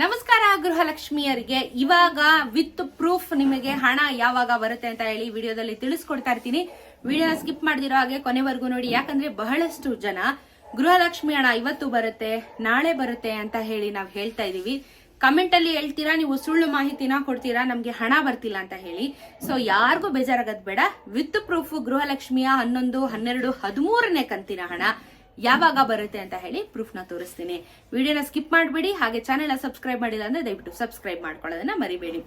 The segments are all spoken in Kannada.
ನಮಸ್ಕಾರ, ಗೃಹಲಕ್ಷ್ಮಿಯರಿಗೆ. ಇವಾಗ ವಿತ್ ಪ್ರೂಫ್ ನಿಮಗೆ ಹಣ ಯಾವಾಗ ಬರುತ್ತೆ ಅಂತ ಹೇಳಿ ವಿಡಿಯೋದಲ್ಲಿ ತಿಳಿಸ್ಕೊಡ್ತಾ ಇರ್ತೀನಿ. ವಿಡಿಯೋ ಸ್ಕಿಪ್ ಮಾಡಿದಿರೋ ಹಾಗೆ ಕೊನೆವರೆಗೂ ನೋಡಿ. ಯಾಕಂದ್ರೆ ಬಹಳಷ್ಟು ಜನ ಗೃಹಲಕ್ಷ್ಮಿ ಹಣ ಇವತ್ತು ಬರುತ್ತೆ, ನಾಳೆ ಬರುತ್ತೆ ಅಂತ ಹೇಳಿ ನಾವು ಹೇಳ್ತಾ ಇದೀವಿ. ಕಮೆಂಟ್ ಅಲ್ಲಿ ಹೇಳ್ತೀರಾ, ನೀವು ಸುಳ್ಳು ಮಾಹಿತಿನ ಕೊಡ್ತೀರಾ, ನಮ್ಗೆ ಹಣ ಬರ್ತಿಲ್ಲ ಅಂತ ಹೇಳಿ. ಸೊ ಯಾರಿಗೂ ಬೇಜಾರಾಗದ್ ಬೇಡ. ವಿತ್ ಪ್ರೂಫ್ ಗೃಹಲಕ್ಷ್ಮಿಯ ಹನ್ನೊಂದು, ಹನ್ನೆರಡು, ಹದಿಮೂರನೇ ಕಂತಿನ ಹಣ. ಯಾವಾಗ ಬರುತ್ತೆ ಅಂತ ಹೇಳಿ ಪ್ರೂಫ್ನ ತೋರಿಸ್ತೀನಿ. ವಿಡಿಯೋನ ಸ್ಕಿಪ್ ಮಾಡಬೇಡಿ, ಹಾಗೆ ಚಾನೆಲ್ ಸಬ್ಸ್ಕ್ರೈಬ್ ಮಾಡಿಲ್ಲ ಅಂದ್ರೆ ದಯವಿಟ್ಟು ಸಬ್ಸ್ಕ್ರೈಬ್ ಮಾಡ್ಕೊಳ್ಳೋದನ್ನ ಮರಿಬೇಡಿ.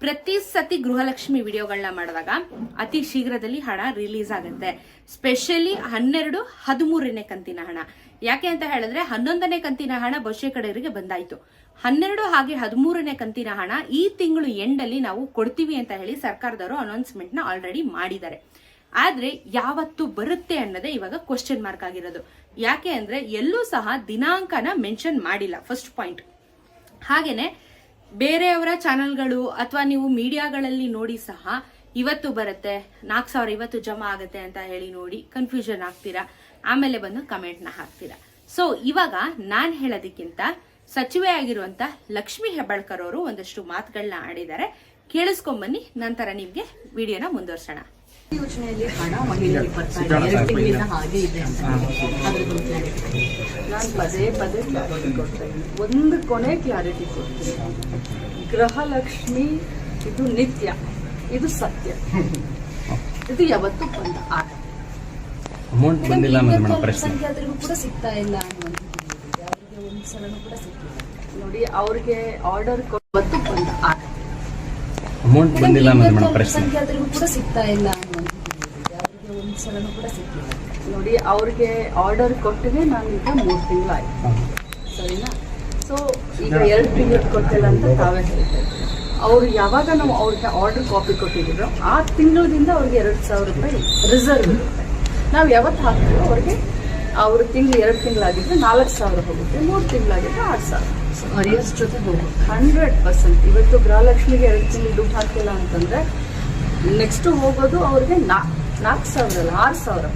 ಪ್ರತಿ ಸತಿ ಗೃಹಲಕ್ಷ್ಮಿ ವಿಡಿಯೋಗಳನ್ನ ಮಾಡಿದಾಗ ಅತಿ ಶೀಘ್ರದಲ್ಲಿ ಹಣ ರಿಲೀಸ್ ಆಗುತ್ತೆ. ಸ್ಪೆಷಲಿ ಹನ್ನೆರಡು, ಹದಿಮೂರನೇ ಕಂತಿನ ಹಣ. ಯಾಕೆ ಅಂತ ಹೇಳಿದ್ರೆ ಹನ್ನೊಂದನೇ ಕಂತಿನ ಹಣ ಬಹುಶಃ ಕಡೆಯವರಿಗೆ ಬಂದಾಯಿತು. ಹನ್ನೆರಡು ಹಾಗೆ ಹದಿಮೂರನೇ ಕಂತಿನ ಹಣ ಈ ತಿಂಗಳು ಎಂಡಲ್ಲಿ ನಾವು ಕೊಡ್ತೀವಿ ಅಂತ ಹೇಳಿ ಸರ್ಕಾರದವರು ಅನೌನ್ಸ್ಮೆಂಟ್ನ ಆಲ್ರೆಡಿ ಮಾಡಿದ್ದಾರೆ. ಆದ್ರೆ ಯಾವತ್ತು ಬರುತ್ತೆ ಅನ್ನೋದೇ ಇವಾಗ ಕ್ವಶನ್ ಮಾರ್ಕ್ ಆಗಿರೋದು. ಯಾಕೆ ಅಂದ್ರೆ ಎಲ್ಲೂ ಸಹ ದಿನಾಂಕನ ಮೆನ್ಷನ್ ಮಾಡಿಲ್ಲ ಫಸ್ಟ್ ಪಾಯಿಂಟ್ ಹಾಗೇನೆ ಬೇರೆಯವರ ಚಾನೆಲ್ಗಳು ಅಥವಾ ನೀವು ಮೀಡಿಯಾಗಳಲ್ಲಿ ನೋಡಿ ಸಹ ಇವತ್ತು ಬರುತ್ತೆ, ನಾಲ್ಕು ಸಾವಿರ ಇವತ್ತು ಜಮಾ ಆಗುತ್ತೆ ಅಂತ ಹೇಳಿ ನೋಡಿ ಕನ್ಫ್ಯೂಷನ್ ಆಗ್ತೀರಾ, ಆಮೇಲೆ ಬಂದು ಕಮೆಂಟ್ನ ಹಾಕ್ತೀರಾ. ಸೊ ಇವಾಗ ನಾನ್ ಹೇಳೋದಕ್ಕಿಂತ ಸಚಿವೆ ಆಗಿರುವಂತ ಲಕ್ಷ್ಮಿ ಹೆಬ್ಬಾಳ್ಕರ್ ಅವರು ಒಂದಷ್ಟು ಮಾತುಗಳನ್ನ ಆಡಿದ್ದಾರೆ. ಕೇಳಿಸ್ಕೊಂಬನ್ನಿ ನಂತರ ನಿಮ್ಗೆ ವಿಡಿಯೋನ ಮುಂದುವರ್ಸೋಣ. ಯೋಜನೆಯಲ್ಲಿ ಹಣ ಮಹಿಳೆಯರಿಗೆ ಬರ್ತಾ ಇದೆ. ಎರಡು ತಿಂಗಳಿಂದ ಹಾಗೆ ಇದೆ ಅಂತ ಅದ್ರ ಬಗ್ಗೆ ನಾನು ಪದೇ ಪದೇ ಕ್ಲಾರಿಟಿ ಒಂದು ಕೊನೆ ಕ್ಲಾರಿಟಿ ಕೊಡ್ತೀನಿ. ಗೃಹಲಕ್ಷ್ಮಿ ಇದು ನಿತ್ಯ. ಇದು ಸತ್ಯ. ಇದು ಯಾವತ್ತೂ ಬಂದ ಆಟ ಅಮೌಂಟ್ ಬಂದಿಲ್ಲ ಅಂತ ಸಂಖ್ಯಾತರಿಗೂ ಕೂಡ ಸಿಗ್ತಾ ಇಲ್ಲ ಅನ್ನುವಂಥದ್ದು ಅವರಿಗೆ ಒಂದು ಸಲನೂ ಕೂಡ ಸಿಕ್ಕಿಲ್ಲ ನೋಡಿ ಅವ್ರಿಗೆ ಆರ್ಡರ್ ಕೊಟ್ಟು ಬಂದ ಆಟ ಅಮೌಂಟ್ ಬಂದಿಲ್ಲ ಅನ್ನೋದು ಮೇಡಮ್ ಪ್ರಶ್ನೆ. ಕೂಡ ಸಿಗ್ತಾ ಇಲ್ಲ ಸಲನೂ ಕೂಡ ಸಿಕ್ಕಿಲ್ಲ. ನೋಡಿ ಅವ್ರಿಗೆ ಆರ್ಡರ್ ಕೊಟ್ಟಿಗೆ ನಾನು ಈಗ ಮೂರು ತಿಂಗಳಾಯ್ತು. ಸರಿನಾ? ಸೊ ಈಗ ಎರಡು ತಿಂಗಳು ಕೊಟ್ಟಿಲ್ಲ ಅಂತ ತಾವೇ ಹೇಳ್ತಾ ಇದ್ದೀವಿ ಅವ್ರು ಯಾವಾಗ ನಾವು ಅವ್ರಿಗೆ ಆರ್ಡರ್ ಕಾಪಿ ಕೊಟ್ಟಿದ್ದೀರೋ ಆ ತಿಂಗಳಿಂದ ಅವ್ರಿಗೆ ಎರಡು ಸಾವಿರ ರೂಪಾಯಿ ರಿಸರ್ವ್ ಇರುತ್ತೆ. ನಾವು ಯಾವತ್ತು ಹಾಕ್ತೀವೋ ಅವ್ರಿಗೆ ಅವ್ರ ತಿಂಗಳು ಎರಡು ತಿಂಗಳಾಗಿದ್ರೆ ನಾಲ್ಕು ಸಾವಿರ ಹೋಗುತ್ತೆ ಮೂರು ತಿಂಗಳಾಗಿದ್ರೆ ಆರು ಸಾವಿರ. ಹರಿಯಸ್ ಜೊತೆ ಹೋಗುತ್ತೆ. Hundred percent. ಇವತ್ತು ಗೃಹಲಕ್ಷ್ಮಿಗೆ ಎರಡು ತಿಂಗಳು ದುಡ್ಡು ಹಾಕಿಲ್ಲ ಅಂತಂದ್ರೆ ನೆಕ್ಸ್ಟ್ ಹೋಗೋದು ಅವ್ರಿಗೆ ನಾಲ್ಕು ಸಾವಿರ ಅಲ್ಲ ಆರು ಸಾವಿರ.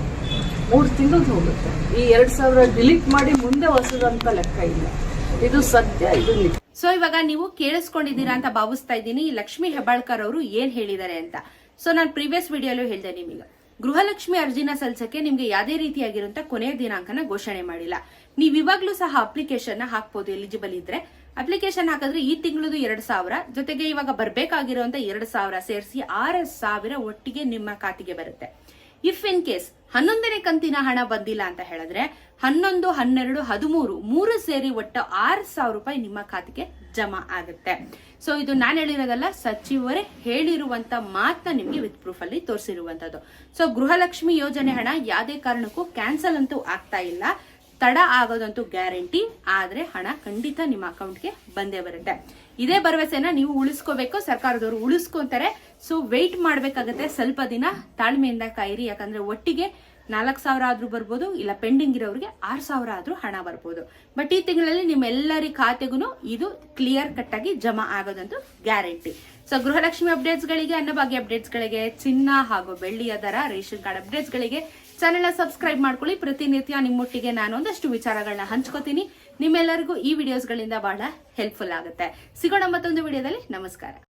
ಮೂರು ತಿಂಗಳು ಹೋಗುತ್ತೆ. ಈ ಎರಡು ಸಾವಿರ ಡಿಲೀಟ್ ಮಾಡಿ ಮುಂದೆ ಹೊಸದಂತ ಲೆಕ್ಕ ಇಲ್ಲ. ಇದು ಸತ್ಯ ಇದು ನಿಜ. ಸೊ ಇವಾಗ ನೀವು ಕೇಳಿಸ್ಕೊಂಡಿದ್ದೀರಾ ಅಂತ ಭಾವಿಸ್ತಾ ಇದ್ದೀನಿ. ಲಕ್ಷ್ಮಿ ಹೆಬ್ಬಾಳ್ಕರ್ ಅವರು ಏನ್ ಹೇಳಿದ್ದಾರೆ ಅಂತ. ಸೊ ನಾನು ಪ್ರೀವಿಯಸ್ ವಿಡಿಯೋಲು ಹೇಳಿದೆ ನಿಮಗೆ. ಗೃಹಲಕ್ಷ್ಮಿ ಅರ್ಜಿನ ಸಲ್ಲಿಸಕ್ಕೆ ನಿಮ್ಗೆ ಯಾವುದೇ ರೀತಿಯಾಗಿರುವಂತ ಕೊನೆಯ ದಿನಾಂಕನ ಘೋಷಣೆ ಮಾಡಿಲ್ಲ. ನೀವು ಇವಾಗ್ಲೂ ಸಹ ಅಪ್ಲಿಕೇಶನ್ ಹಾಕ್ಬೋದು ಎಲಿಜಿಬಲ್ ಇದ್ರೆ. ಅಪ್ಲಿಕೇಶನ್ ಹಾಕಿದ್ರೆ ಈ ತಿಂಗಳದು ಎರಡು ಸಾವಿರ. ಜೊತೆಗೆ ಇವಾಗ ಬರ್ಬೇಕಾಗಿರುವಂತ ಎರಡು ಸಾವಿರ ಸೇರಿಸಿ ಆರು ಸಾವಿರ ಒಟ್ಟಿಗೆ ನಿಮ್ಮ ಖಾತೆಗೆ ಬರುತ್ತೆ. ಇಫ್ ಇನ್ ಕೇಸ್ ಹನ್ನೊಂದನೇ ಕಂತಿನ ಹಣ ಬಂದಿಲ್ಲ ಅಂತ ಹೇಳಿದ್ರೆ ಹನ್ನೊಂದು, ಹನ್ನೆರಡು, ಹದಿಮೂರು ಮೂರು ಸೇರಿ ಒಟ್ಟು ಆರು ಸಾವಿರ ರೂಪಾಯಿ ನಿಮ್ಮ ಖಾತೆಗೆ ಜಮಾ ಆಗುತ್ತೆ. ಸೊ ಇದು ನಾನು ಹೇಳಿರೋದಲ್ಲ, ಸಚಿವರೇ ಹೇಳಿರುವಂತ ಮಾತನ್ನ ನಿಮಗೆ ವಿತ್ ಪ್ರೂಫ್ ಅಲ್ಲಿ ತೋರಿಸಿರುವಂತದ್ದು. ಸೊ ಗೃಹಲಕ್ಷ್ಮಿ ಯೋಜನೆ ಹಣ ಯಾವುದೇ ಕಾರಣಕ್ಕೂ ಕ್ಯಾನ್ಸಲ್ ಅಂತೂ ಆಗ್ತಾ ಇಲ್ಲ. ತಡ ಆಗೋದಂತೂ ಗ್ಯಾರಂಟಿ, ಆದ್ರೆ ಹಣ ಖಂಡಿತ ನಿಮ್ಮ ಅಕೌಂಟ್ಗೆ ಬಂದೇ ಬರುತ್ತೆ. ಇದೇ ಭರವಸೆನ ನೀವು ಉಳಿಸ್ಕೋಬೇಕು, ಸರ್ಕಾರದವರು ಉಳಿಸ್ಕೊಂತಾರೆ. ಸೊ ವೆಯ್ಟ್ ಮಾಡ್ಬೇಕಾಗತ್ತೆ. ಸ್ವಲ್ಪ ದಿನ ತಾಳ್ಮೆಯಿಂದ ಕಾಯಿರಿ. ಯಾಕಂದ್ರೆ ಒಟ್ಟಿಗೆ ನಾಲ್ಕು ಸಾವಿರ ಆದ್ರೂ ಬರ್ಬೋದು, ಇಲ್ಲ ಪೆಂಡಿಂಗ್ ಇರೋರಿಗೆ ಆರು ಸಾವಿರ ಆದ್ರೂ ಹಣ ಬರ್ಬೋದು. ಬಟ್ ಈ ತಿಂಗಳಲ್ಲಿ ನಿಮ್ಮೆಲ್ಲರಿ ಖಾತೆಗೂ ಇದು ಕ್ಲಿಯರ್ ಕಟ್ ಆಗಿ ಜಮಾ ಆಗೋದಂತೂ ಗ್ಯಾರಂಟಿ. ಸೊ ಗೃಹಲಕ್ಷ್ಮಿ ಅಪ್ಡೇಟ್ಸ್ ಗಳಿಗೆ, ಅನ್ನಭಾಗ್ಯ ಅಪ್ಡೇಟ್ಸ್ ಗಳಿಗೆ, ಚಿನ್ನ ಹಾಗೂ ಬೆಳ್ಳಿಯ ದರ, ರೇಷನ್ ಕಾರ್ಡ್ ಅಪ್ಡೇಟ್ಸ್ ಗಳಿಗೆ ಚಾನೆಲ್ ಸಬ್ಸ್ಕ್ರೈಬ್ ಮಾಡ್ಕೊಳ್ಳಿ. ಪ್ರತಿನಿತ್ಯ ನಿಮ್ಮೊಟ್ಟಿಗೆ ನಾನು ಒಂದಷ್ಟು ವಿಚಾರಗಳನ್ನ ಹಂಚ್ಕೋತೀನಿ. ನಿಮ್ಮೆಲ್ಲರಿಗೂ ಈ ವಿಡಿಯೋಸ್ಗಳಿಂದ ಬಹಳ ಹೆಲ್ಪ್ಫುಲ್ ಆಗುತ್ತೆ. ಸಿಗೋಣ ಮತ್ತೊಂದು ವಿಡಿಯೋದಲ್ಲಿ ನಮಸ್ಕಾರ.